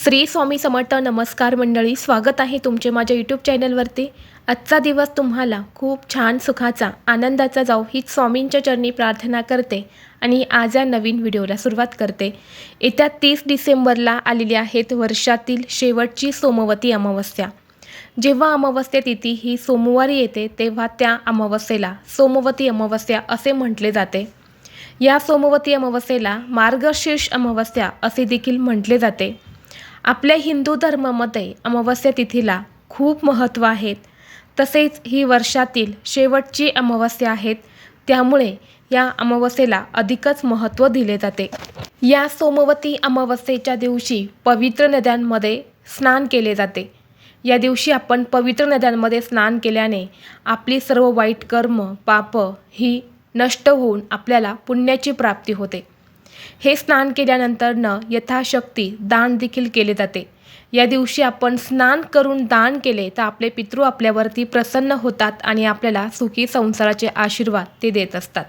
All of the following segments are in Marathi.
श्री स्वामी समर्थ नमस्कार मंडळी स्वागत आहे तुमचे माझ्या यूट्यूब चॅनलवरती आजचा दिवस तुम्हाला खूप छान सुखाचा आनंदाचा जाऊ हीच स्वामींच्या चरणी प्रार्थना करते आणि आज या नवीन व्हिडिओला सुरुवात करते. येत्या तीस डिसेंबरला आलेली आहेत वर्षातील शेवटची सोमवती अमावस्या. जेव्हा अमावस्या तिथी ही सोमवारी येते तेव्हा त्या अमावस्येला सोमवती अमावस्या असे म्हटले जाते. या सोमवती अमावस्येला मार्गशीर्ष अमावस्या असे देखील म्हटले जाते. आपल्या हिंदू धर्मामध्ये अमावस्या तिथीला खूप महत्त्व आहेत तसेच ही वर्षातील शेवटची अमावस्या आहेत त्यामुळे या अमावस्येला अधिकच महत्त्व दिले जाते. या सोमवती अमावस्येच्या दिवशी पवित्र नद्यांमध्ये स्नान केले जाते. या दिवशी आपण पवित्र नद्यांमध्ये स्नान केल्याने आपली सर्व वाईट कर्म पाप ही नष्ट होऊन आपल्याला पुण्याची प्राप्ती होते. हे स्नान केल्यानंतरनं यथाशक्ती दान देखील केले जाते. या दिवशी आपण स्नान करून दान केले तर आपले पितृ आपल्यावरती प्रसन्न होतात आणि आपल्याला सुखी संसाराचे आशीर्वाद ते देत असतात.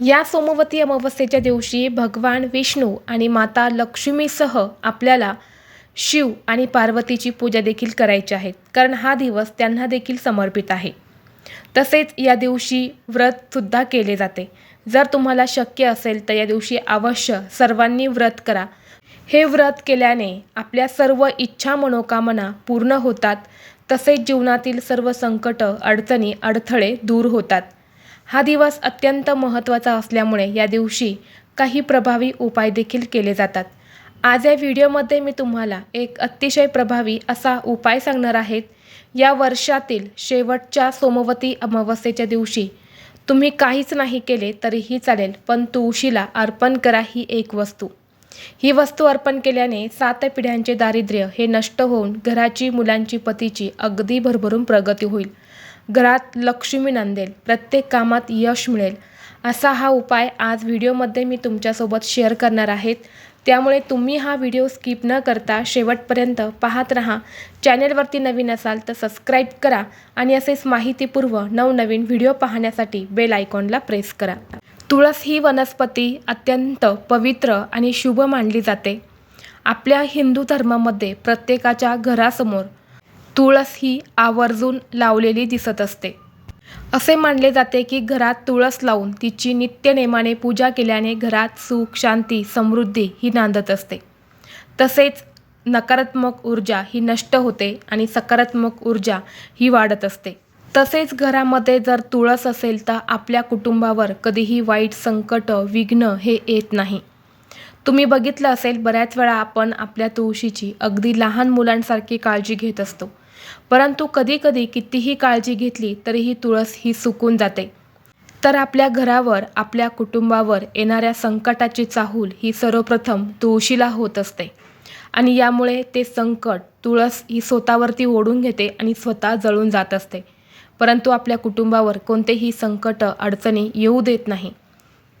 या सोमवती अमावस्येच्या दिवशी भगवान विष्णू आणि माता लक्ष्मीसह आपल्याला शिव आणि पार्वतीची पूजा देखील करायची आहे कारण हा दिवस त्यांना देखील समर्पित आहे. तसेच या दिवशी व्रतसुद्धा केले जाते. जर तुम्हाला शक्य असेल तर या दिवशी अवश्य सर्वांनी व्रत करा. हे व्रत केल्याने आपल्या सर्व इच्छा मनोकामना पूर्ण होतात. तसेच जीवनातील सर्व संकट अडचणी अडथळे दूर होतात. हा दिवस अत्यंत महत्त्वाचा असल्यामुळे या दिवशी काही प्रभावी उपाय देखील केले जातात. आज या व्हिडिओमध्ये मी तुम्हाला एक अतिशय प्रभावी असा उपाय सांगणार आहेत या वर्षातील शेवटच्या सोमवती अमावस्येच्या दिवशी तुम्ही काहीच नाही केले तरीही चालेल पण तुळशीला अर्पण करा ही एक वस्तू. ही वस्तू अर्पण केल्याने सात पिढ्यांचे दारिद्र्य हे नष्ट होऊन घराची मुलांची पतीची अगदी भरभरून प्रगती होईल. घरात लक्ष्मी नांदेल प्रत्येक कामात यश मिळेल. असा हा उपाय आज व्हिडिओमध्ये मी तुमच्यासोबत शेअर करणार आहेत त्यामुळे तुम्ही हा व्हिडिओ स्किप न करता शेवटपर्यंत पाहत राहा. चॅनेलवरती नवीन असाल तर सबस्क्राईब करा आणि असेच माहितीपूर्व नवनवीन व्हिडिओ पाहण्यासाठी बेल आयकॉनला प्रेस करा. तुळस ही वनस्पती अत्यंत पवित्र आणि शुभ मानली जाते. आपल्या हिंदू धर्मामध्ये प्रत्येकाच्या घरासमोर तुळस ही आवर्जून लावलेली दिसत असते. असे मानले जाते की घरात तुळस लावून तिची नित्यनेमाने पूजा केल्याने घरात सुख शांती समृद्धी ही नांदत असते. तसेच नकारात्मक ऊर्जा ही नष्ट होते आणि सकारात्मक ऊर्जा ही वाढत असते. तसेच घरामध्ये जर तुळस असेल तर आपल्या कुटुंबावर कधीही वाईट संकट विघ्न हे येत नाही. तुम्ही बघितलं असेल बऱ्याच वेळा आपण आपल्या तुळशीची अगदी लहान मुलांसारखी काळजी घेत असतो. परंतु कधीकधी कितीही काळजी घेतली तरीही तुळस ही सुकून जाते. तर आपल्या घरावर आपल्या कुटुंबावर येणाऱ्या संकटाची चाहूल ही सर्वप्रथम तुळशीला होत असते. आणि यामुळे ते संकट तुळस ही स्वतःवरती ओढून घेते आणि स्वतः जळून जात असते. परंतु आपल्या कुटुंबावर कोणतेही संकट अडचणी येऊ देत नाही.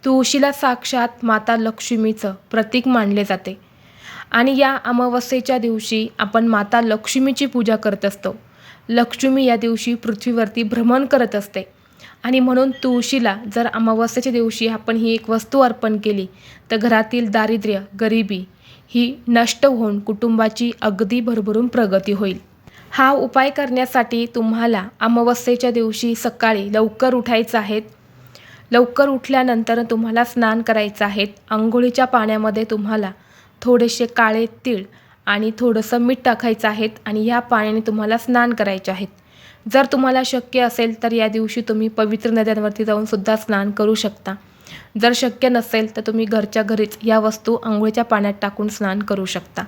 तुळशीला साक्षात माता लक्ष्मीचं प्रतीक मानले जाते. आणि या अमावस्येच्या दिवशी आपण माता लक्ष्मीची पूजा करत असतो. लक्ष्मी या दिवशी पृथ्वीवरती भ्रमण करत असते. आणि म्हणून तुळशीला जर अमावस्येच्या दिवशी आपण ही एक वस्तू अर्पण केली तर घरातील दारिद्र्य गरिबी ही नष्ट होऊन कुटुंबाची अगदी भरभरून प्रगती होईल. हा उपाय करण्यासाठी तुम्हाला अमावस्येच्या दिवशी सकाळी लवकर उठायचं आहेत लवकर उठल्यानंतर तुम्हाला स्नान करायचं आहे. आंघोळीच्या पाण्यामध्ये तुम्हाला थोडेसे काळे तीळ आणि थोडंसं मीठ टाकायचं आहेत आणि या पाण्याने तुम्हाला स्नान करायचे आहेत. जर तुम्हाला शक्य असेल तर या दिवशी तुम्ही पवित्र नद्यांवरती जाऊन सुद्धा स्नान करू शकता. जर शक्य नसेल तर तुम्ही घरच्या घरीच या वस्तू आंघोळीच्या पाण्यात टाकून स्नान करू शकता.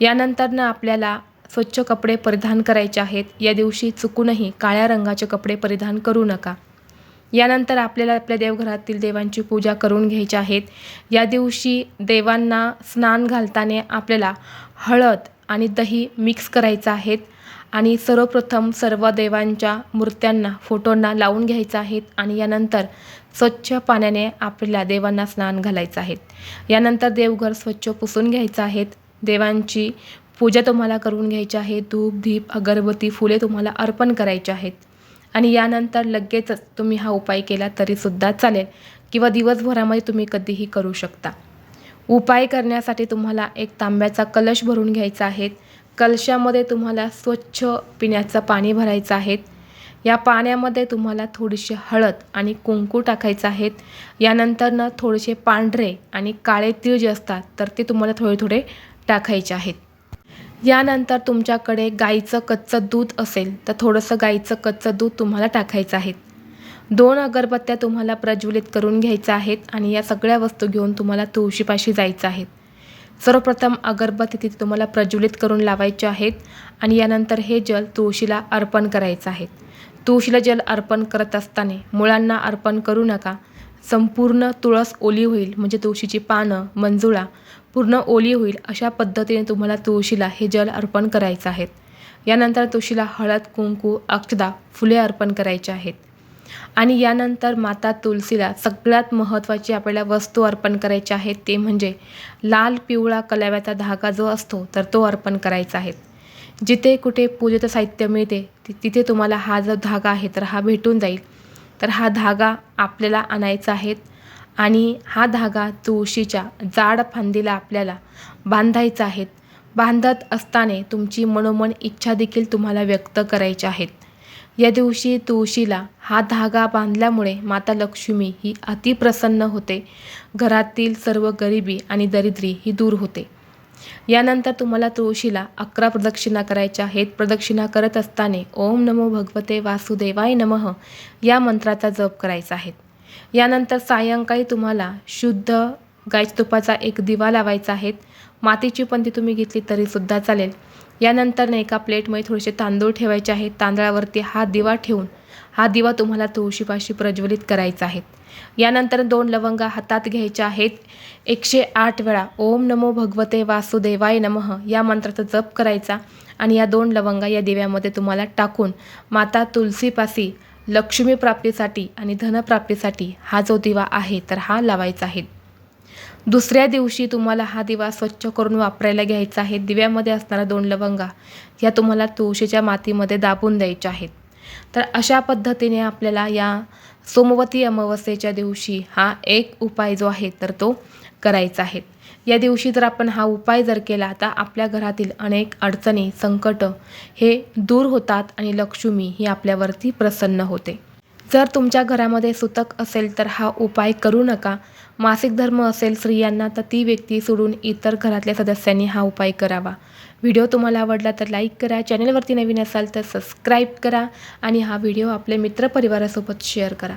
यानंतरनं आपल्याला स्वच्छ कपडे परिधान करायचे आहेत. या दिवशी चुकूनही काळ्या रंगाचे कपडे परिधान करू नका. यानंतर आपल्याला आपल्या देवघरातील देवांची पूजा करून घ्यायची आहेत. या दिवशी देवांना स्नान घालताना आपल्याला हळद आणि दही मिक्स करायचं आहेत आणि सर्वप्रथम सर्व देवांच्या मूर्त्यांना फोटोंना लावून घ्यायचं आहेत आणि यानंतर स्वच्छ पाण्याने आपल्या देवांना स्नान घालायचं आहेत. यानंतर देवघर स्वच्छ पुसून घ्यायचं आहेत. देवांची पूजा तुम्हाला करून घ्यायची आहे. धूप दीप अगरबत्ती फुले तुम्हाला अर्पण करायचे आहेत. आणि यानंतर लगेचच तुम्ही हा उपाय केला तरीसुद्धा चालेल. किंवा दिवसभरामध्ये तुम्ही कधीही करू शकता. उपाय करण्यासाठी तुम्हाला एक तांब्याचा कलश भरून घ्यायचा आहे. कलशामध्ये तुम्हाला स्वच्छ पिण्याचं पाणी भरायचं आहे. या पाण्यामध्ये तुम्हाला थोडीशी हळद आणि कुंकू टाकायचं आहेत यानंतरनं थोडेसे पांढरे आणि काळे तीळ जे असतात तर ते तुम्हाला थोडे थोडे टाकायचे आहेत. यानंतर तुमच्याकडे गाईचं कच्चं दूध असेल तर थोडंसं गाईचं कच्चं दूध तुम्हाला टाकायचं आहे. दोन अगरबत्त्या तुम्हाला प्रज्वलित करून घ्यायच्या आहेत आणि या सगळ्या वस्तू घेऊन तुम्हाला तुळशीपाशी जायचं आहे. सर्वप्रथम अगरबत्ती तिथे तुम्हाला प्रज्वलित करून लावायचे आहेत आणि यानंतर हे जल तुळशीला अर्पण करायचं आहे. तुळशीला जल अर्पण करत असताना मुळांना अर्पण करू नका. संपूर्ण तुळस ओली होईल म्हणजे तुळशीची पानं मंजुळा पूर्ण ओली होईल अशा पद्धतीने तुम्हाला तुळशीला हे जल अर्पण करायचं आहे. यानंतर तुळशीला हळद कुंकू अक्षदा फुले अर्पण करायचे आहेत. आणि यानंतर माता तुलसीला सगळ्यात महत्त्वाची आपल्याला वस्तू अर्पण करायची आहे ते म्हणजे लाल पिवळा कलाव्याचा धागा जो असतो तर तो अर्पण करायचा आहे. जिथे कुठे पूजेचं साहित्य मिळते ति- तिथे तुम्हाला हा जो धागा आहे तर हा भेटून जाईल. तर हा धागा आपल्याला आणायचा आहे. आणि हा धागा तुळशीच्या जाड फांदीला आपल्याला बांधायचा आहेत बांधत असताना तुमची मनोमन इच्छा देखील तुम्हाला व्यक्त करायच्या आहेत या दिवशी तुळशीला हा धागा बांधल्यामुळे माता लक्ष्मी ही अतिप्रसन्न होते. घरातील सर्व गरिबी आणि दरिद्री ही दूर होते. यानंतर तुम्हाला तुळशीला अकरा प्रदक्षिणा करायच्या आहेत. प्रदक्षिणा करत असताना ओम नमो भगवते वासुदेवाय नमः या मंत्राचा जप करायचा आहे. यानंतर सायंकाळी तुम्हाला शुद्ध गायच्या तुपाचा एक दिवा लावायचा आहे. मातीची पंती तुम्ही घेतली तरीसुद्धा चालेल. यानंतर ना एका प्लेटमध्ये थोडेसे तांदूळ ठेवायचे आहेत. तांदळावरती हा दिवा ठेवून हा दिवा तुम्हाला तुळशीपाशी प्रज्वलित करायचा आहे. यानंतर दोन लवंगा हातात घ्यायच्या आहेत. एकशे आठ वेळा ओम नमो भगवते वासुदेवाय नमः या मंत्राचा जप करायचा आणि या दोन लवंगा या दिव्यामध्ये तुम्हाला टाकून माता तुलसीपासी लक्ष्मी प्राप्तीसाठी आणि धनप्राप्तीसाठी हा जो दिवा आहे तर हा लावायचा आहे. दुसऱ्या दिवशी तुम्हाला हा दिवा स्वच्छ करून वापरायला घ्यायचा आहे. दिव्यामध्ये असणारा दोन लवंगा ह्या तुम्हाला तुळशीच्या मातीमध्ये दाबून द्यायच्या आहेत. तर अशा पद्धतीने आपल्याला या सोमवती अमावस्येच्या दिवशी हा एक उपाय जो आहे तर तो करायचा आहे. या दिवशी जर आपण हा उपाय जर केला तर आपल्या घरातील अनेक अडचणी संकट हे दूर होतात आणि लक्ष्मी ही आपल्यावरती प्रसन्न होते. जर तुमच्या घरामध्ये सुतक असेल तर हा उपाय करू नका. मासिक धर्म असेल स्त्रियांना तर ती व्यक्ती सोडून इतर घरातल्या सदस्यांनी हा उपाय करावा. व्हिडिओ तुम्हाला आवडला तर लाईक करा. चॅनलवरती नवीन असाल तर सबस्क्राईब करा आणि हा व्हिडिओ आपल्या मित्रपरिवारासोबत शेअर करा.